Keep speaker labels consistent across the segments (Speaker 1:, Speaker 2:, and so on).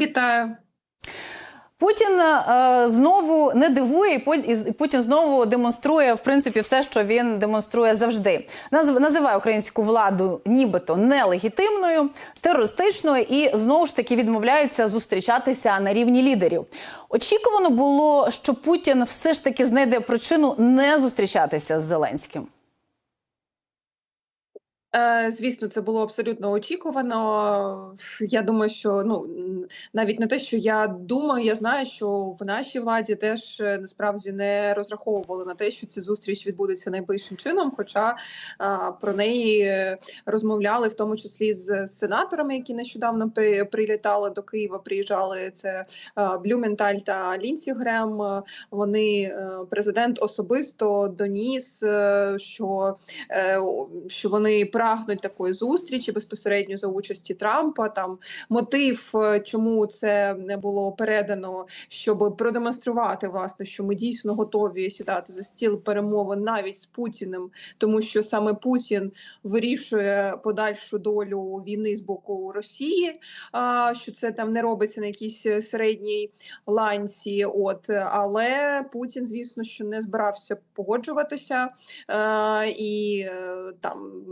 Speaker 1: Вітаю.
Speaker 2: Путін е, знову не дивує, і Путін знову демонструє в принципі все, що він демонструє завжди. Назв- називає українську владу нібито нелегітимною, терористичною і знову ж таки відмовляється зустрічатися на рівні лідерів. Очікувано було, що Путін все ж таки знайде причину не зустрічатися з Зеленським.
Speaker 1: Е, Звісно, це було абсолютно очікувано. Я думаю, що ну навіть не те, що я думаю, я знаю, що в нашій владі теж е, насправді не розраховували на те, що ця зустріч відбудеться найближчим чином. Хоча а, про неї е, розмовляли, в тому числі з сенаторами, які нещодавно при, прилітали до Києва. Приїжджали це а, Блюменталь та Лінсі Грем. Вони президент особисто доніс, що що вони прагнуть такої зустрічі безпосередньо за участі Трампа. Там мотив, е, чому це не було передано, щоб продемонструвати власне, що ми дійсно готові сідати за стіл перемовин навіть з Путіним, тому що саме Путін вирішує подальшу долю війни з боку Росії. Що це там не робиться на якійсь середній ланці. От але Путін, звісно, що не збирався погоджуватися. Е, і е, там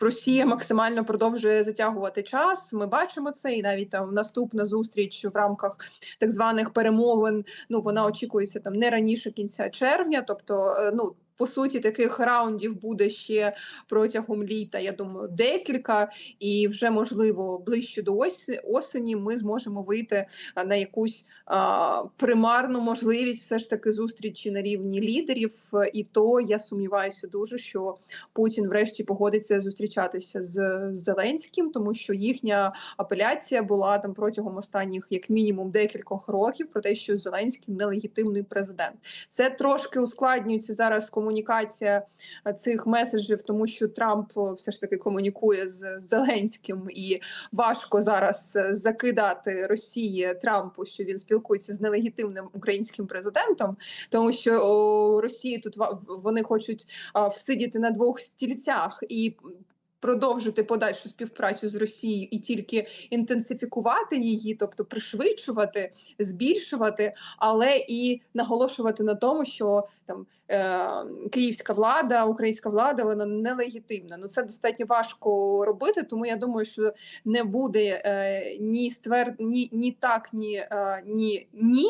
Speaker 1: Росія максимально продовжує затягувати час. Ми бачимо це, і навіть там наступна зустріч в рамках так званих перемовин. Ну вона очікується там не раніше кінця червня. Тобто, е, ну по суті, таких раундів буде ще протягом літа. Я думаю, декілька, і вже можливо ближче до осені ми зможемо вийти на якусь а, примарну можливість все ж таки зустрічі на рівні лідерів. Е, І то я сумніваюся дуже, що Путін врешті погодиться зустрічатися з Зеленським, тому що їхня апеляція була там протягом останніх як мінімум декількох років про те, що Зеленський нелегітимний президент. Це трошки ускладнюється зараз комунікація е, цих меседжів, тому що Трамп е, все ж таки комунікує з Зеленським, і важко зараз е, закидати Росії Трампу, що він спілкується з нелегітимним українським президентом, тому що Росії тут вони хочуть всидіти на двох стільцях і. Продовжити подальшу співпрацю з Росією і тільки інтенсифікувати її, тобто пришвидшувати, збільшувати, але і наголошувати на тому, що там е, київська влада, українська влада, вона нелегітимна. Ну це достатньо важко робити. Тому я думаю, що не буде е, ні стверд, ні, ні так, ні, е, ні ні.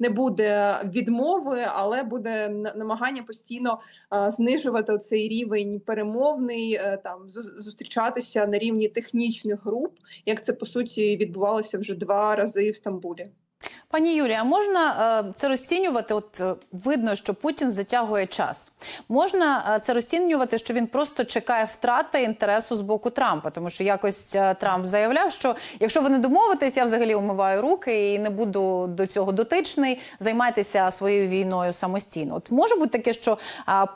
Speaker 1: Не буде відмови, але буде на- намагання постійно е, знижувати цей рівень перемовний, е, там зу- зустрічатися на рівні технічних груп, як це по суті відбувалося вже два рази в Стамбулі.
Speaker 2: Пані Юлія, можна е, це розцінювати? От е, видно, що Путін затягує час. Можна е, це розцінювати, що він просто чекає втрати інтересу з боку Трампа, тому що якось Трамп заявляв, що якщо ви не домовитесь, я взагалі умиваю руки і не буду до цього дотичний, займайтеся своєю війною самостійно. От може бути таке, що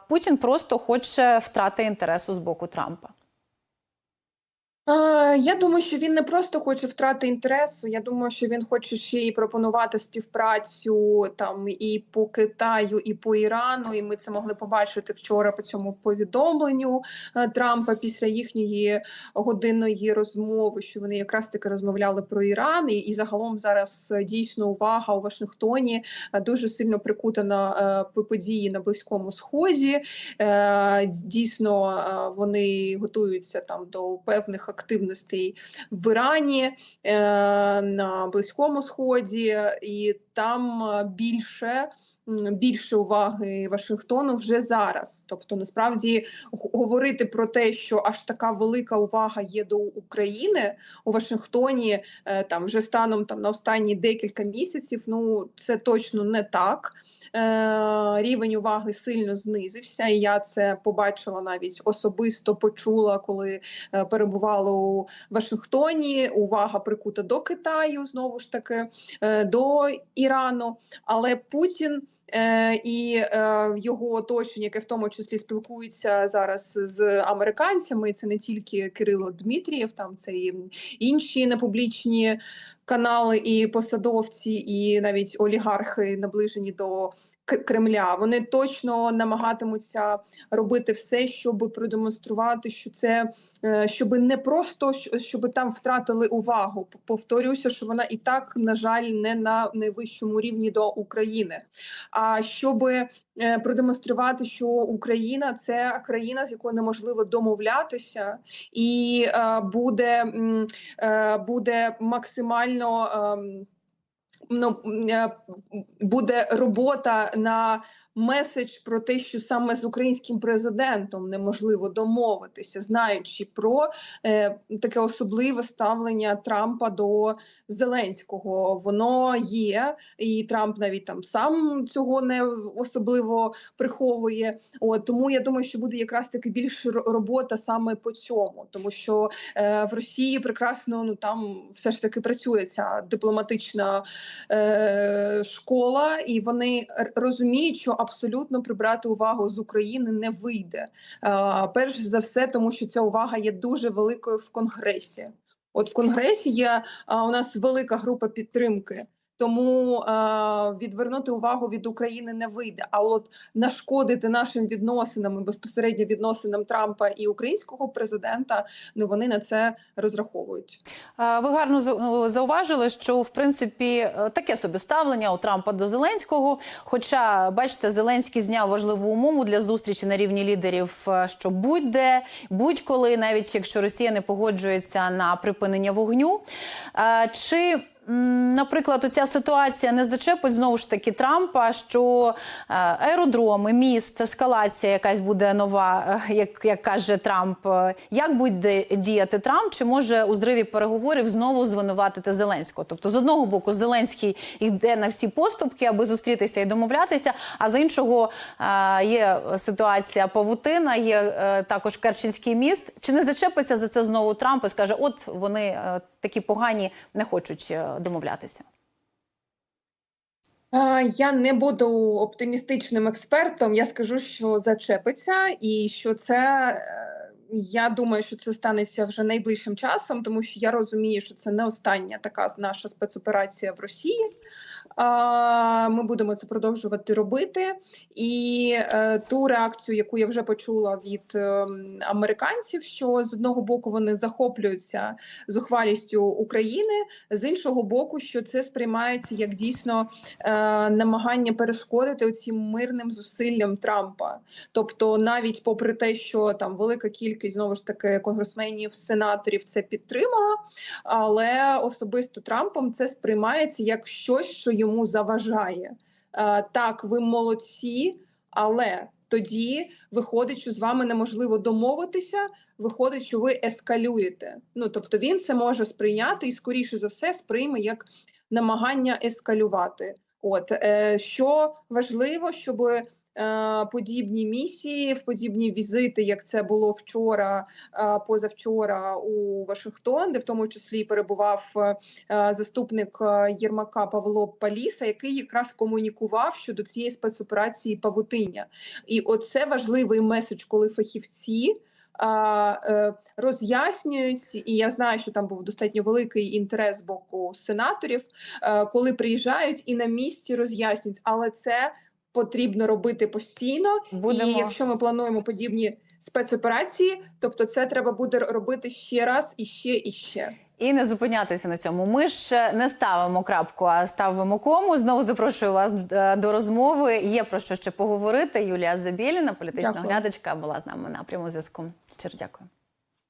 Speaker 2: Путін просто хоче втрати інтересу з боку Трампа.
Speaker 1: Я думаю, що він не просто хоче втрати інтересу. Я думаю, що він хоче ще й пропонувати співпрацю там і по Китаю, і по Ірану. І ми це могли побачити вчора по цьому повідомленню е, Трампа після їхньої годинної розмови, що вони якраз таки розмовляли про Іран, і, і загалом зараз е, дійсно увага у Вашингтоні е, дуже сильно прикутана е, події на близькому сході. Е, Дійсно, вони готуються там до певних активностей в Ірані е, на Близькому Сході, і там е, більше. Більше уваги Вашингтону вже зараз. Тобто, насправді говорити про те, що аж така велика увага є до України у Вашингтоні, е, там вже станом там на останні декілька місяців. Ну це точно не так. Е, рівень уваги сильно знизився, і я це побачила навіть особисто почула, коли е, перебувала у Вашингтоні. Увага прикута до Китаю, знову ж таки, е, до Ірану. Але Путін. І його оточення, яке в тому числі спілкується зараз з американцями, це не тільки Кирило Дмитрієв, там це і інші непублічні канали і посадовці, і навіть олігархи наближені до Кремля. Вони точно намагатимуться робити все, щоб продемонструвати, що це е, щоб не просто щоб там втратили увагу. П- Повторюся, що вона і так, на жаль, не на найвищому рівні до України. А щоб е, продемонструвати, що Україна це країна, з якою неможливо домовлятися, і е, буде, буде максимально. Ну, е, буде робота на меседж про те, що саме з українським президентом неможливо домовитися, знаючи про е, таке особливе ставлення Трампа до Зеленського. Воно є, і Трамп навіть там сам цього не особливо приховує. От тому я думаю, що буде якраз таки більш робота саме по цьому, тому що е, в Росії прекрасно ну там все ж таки працює ця дипломатична е, школа, і вони розуміють, що абсолютно прибрати увагу з України не вийде. Перш за все, тому що ця увага є дуже великою в Конгресі. От в Конгресі є у нас велика група підтримки. Тому е, відвернути увагу від України не вийде. А от нашкодити нашим відносинам і безпосередньо відносинам Трампа і українського президента, ну вони на це розраховують.
Speaker 2: Ви гарно ну, зауважили, що в принципі е, таке собі ставлення у Трампа до Зеленського. Хоча, бачите, Зеленський зняв важливу умову для зустрічі на рівні лідерів, е, що будь-де, будь-коли, навіть якщо Росія не погоджується на припинення вогню. Е, Чи Наприклад, оця ситуація не зачепить знову ж таки Трампа, що е, аеродроми, міст, ескалація якась буде нова, е, як, як каже Трамп. Е, Як буде діяти Трамп? Чи може у зриві переговорів знову звинуватити Зеленського? Тобто, з одного боку, Зеленський йде на всі поступки, аби зустрітися і домовлятися. А з іншого є ситуація павутина, є також Керченський міст. Чи не зачепиться за це знову Трамп і скаже: от вони такі погані, не хочуть домовлятися?
Speaker 1: Я не буду оптимістичним експертом. Я скажу, що зачепиться, і що це е, я думаю, що це станеться вже найближчим часом, тому що я розумію, що це не остання така наша спецоперація в Росії. Ми будемо це продовжувати робити. І е, ту реакцію, яку я вже почула від е, американців, що з одного боку вони захоплюються зухвалістю України, з іншого боку, що це сприймається як дійсно е, намагання перешкодити цим мирним зусиллям Трампа. Тобто, навіть попри те, що там велика кількість знову ж таки конгресменів, сенаторів це підтримала, але особисто Трампом це сприймається як щось, що йому заважає. Е, так, ви молодці, але тоді виходить, що з вами неможливо домовитися. Виходить, що ви ескалюєте. Ну тобто він це може сприйняти і скоріше за все сприйме як намагання ескалювати. От е, що важливо, щоб подібні місії, в подібні візити, як це було вчора, е, позавчора у Вашингтон, де в тому числі перебував е, заступник е, Єрмака Павло Паліса, який якраз комунікував щодо цієї спецоперації Павутиння. І оце важливий меседж, коли фахівці. е, Роз'яснюють, і я знаю, що там був достатньо великий інтерес з боку сенаторів, е, коли приїжджають і на місці роз'яснюють, але це потрібно робити постійно.
Speaker 2: Будемо.
Speaker 1: І якщо ми плануємо подібні спецоперації, тобто це треба буде робити ще раз і ще і ще.
Speaker 2: І не зупинятися на цьому. Ми ж не ставимо крапку, а ставимо кому. Знову запрошую вас е, до розмови. Є про що ще поговорити. Юлія Забєліна, політична
Speaker 1: Дякую.
Speaker 2: глядачка, була з нами на прямому зв'язку. Щиро дякую.